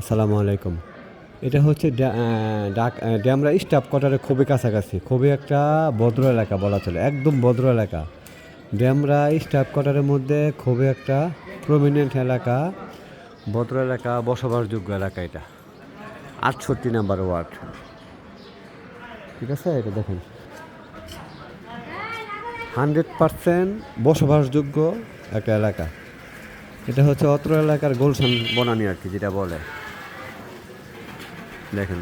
আসসালামু আলাইকুম। এটা হচ্ছে ড্যামরা স্টাফ কোয়ার্টারের খুবই কাছাকাছি, খুবই একটা ভদ্র এলাকা বলা চলে, একদম ভদ্র এলাকা। ড্যামরা স্টাফ কোয়ার্টারের মধ্যে খুবই একটা প্রমিনেন্ট এলাকা, ভদ্র এলাকা, বসবাসযোগ্য এলাকা এটা। আটষট্টি নাম্বার ওয়ার্ড। ঠিক আছে, এটা দেখেন। হান্ড্রেড পারসেন্ট বসবাসযোগ্য একটা এলাকা। এটা হচ্ছে অত্র এলাকার গোলশান বনানি আর কি, যেটা বলে। দেখেন।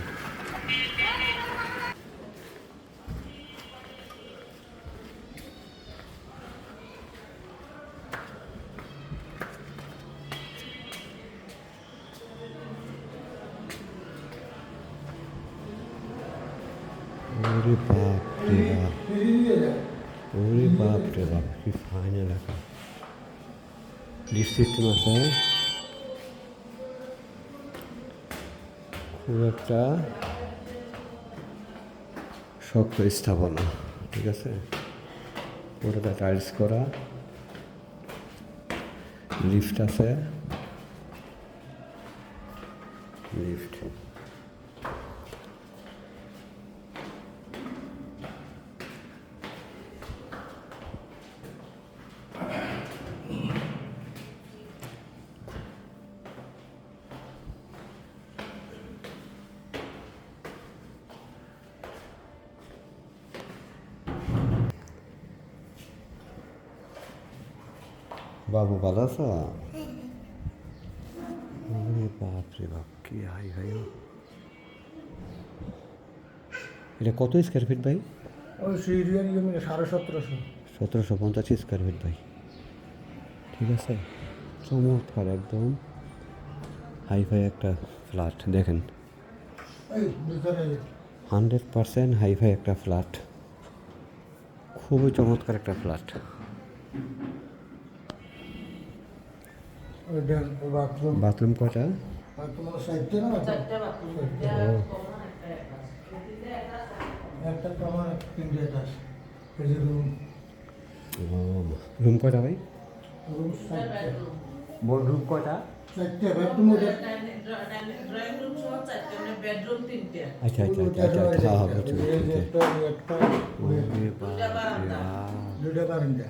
ওরে বাপ রে বাপ। ওরে বাপ রে বাপ, কি ফাইন এলাকা লিফট সিস্টেম আছে খুব একটা শক্ত স্থাপনা ঠিক আছে? পুরোটা টাইলস করা লিফট আছে। লিফট বাবু ভালো আছো? ওরে বাপ রে বাপ কি হাই হাই। এটা কত স্কোয়ার ফিট ভাই? জমি সাড়ে সতেরোশো। সতেরোশো পঞ্চাশ স্কোয়ার ফিট ভাই। ঠিক আছে? চমৎকার একদম। হাই ফাই একটা ফ্ল্যাট দেখেন। হান্ড্রেড পারসেন্ট হাই ফাই একটা ফ্ল্যাট খুবই চমৎকার একটা ফ্ল্যাট ওই ড্যাম বাথরুম বাথরুম কয়টা বাথরুম সাইডটা না একটা কমন তিনটে অ্যাটাচ এই যে রুম রুম কয়টা ভাই? রুম সাইডটা। বড় রুম কয়টা চারটে বেডরুম চারটে মানে বেডরুম তিনটে। আচ্ছা আচ্ছা আচ্ছা আচ্ছা আচ্ছা হ্যাঁ হ্যাঁ বুঝছি বুঝছি একটা একটা ওরে বাপ রে বাপ। দুইটা বারান্দা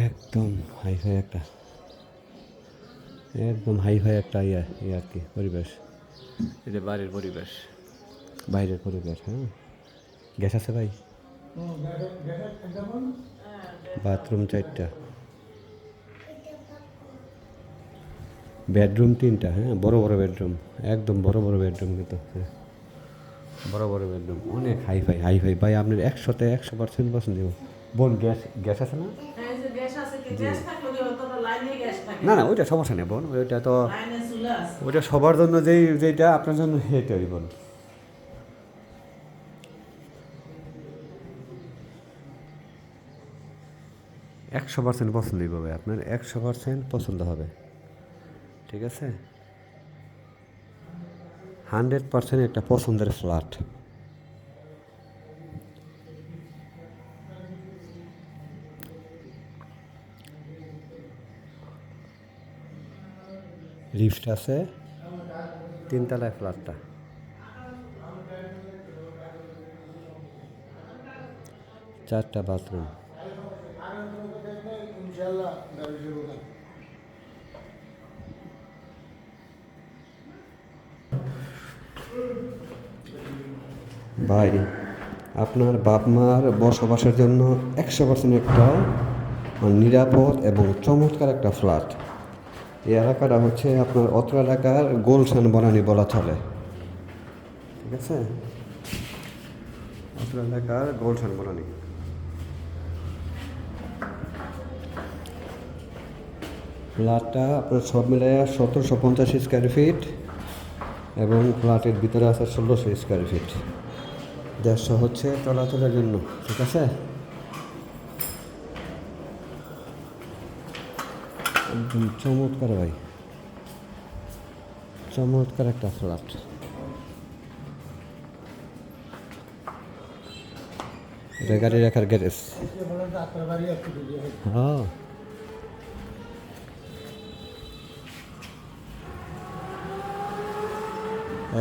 একদম হাই ফাই একটা। একদম হাই ফাই একটা ইয়া ইয়ে আর কি পরিবেশ। এটা বাড়ির পরিবেশ। বাইরের পরিবেশ হ্যাঁ? গ্যাস আছে ভাই? বাথরুম চারটা। বেডরুম তিনটা হ্যাঁ? বড় বড় বেডরুম একদম বড় বড় বেডরুম কিন্তু হ্যাঁ? বড় বড় বেডরুম অনেক হাই ফাই হাই ফাই ভাই আপনার একশোতে একশো পার্সেন্ট পছন্দ বোন গ্যাস গ্যাস আছে না? না না না ওইটা সমস্যা নেই বোন ওইটা তো ওইটা সবার জন্য যেই যেটা আপনার জন্য সেইটাই বোন। একশো পার্সেন্ট পছন্দই পাবে আপনার একশো পার্সেন্ট পছন্দ হবে। ঠিক আছে? হান্ড্রেড পার্সেন্ট একটা পছন্দের ফ্ল্যাট। লিফট আছে, তিনতলায় ফ্ল্যাটটা। চারটা বাথরুম। ভাই, আপনার বাপ মার বসবাসের জন্য একশো পার্সেন্ট একটা মানে নিরাপদ এবং চমৎকার একটা ফ্ল্যাট। এই এলাকাটা হচ্ছে আপনার অত্র এলাকার গোলশান বনানি বলা চলে। ঠিক আছে? অত্র এলাকার গোলশান বনানি। ফ্ল্যাটটা আপনার সব মিলিয়ে সতেরোশো পঞ্চাশ স্কোয়ার ফিট এবং ফ্ল্যাটের ভিতরে আছে ষোলোশো স্কোয়ার ফিট দেড়শো হচ্ছে চলাচলের জন্য, ঠিক আছে? চমৎকার ভাই। চমৎকার একটা ফ্ল্যাট এটা গাড়ি রাখার গ্যারেজ হ্যাঁ।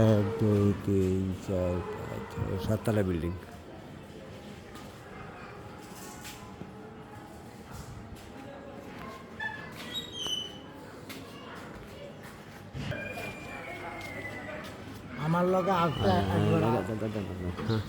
এক, দুই, তিন, চার, পাঁচ সাততলা বিল্ডিং আমার লগে আটটা একবার হ্যাঁ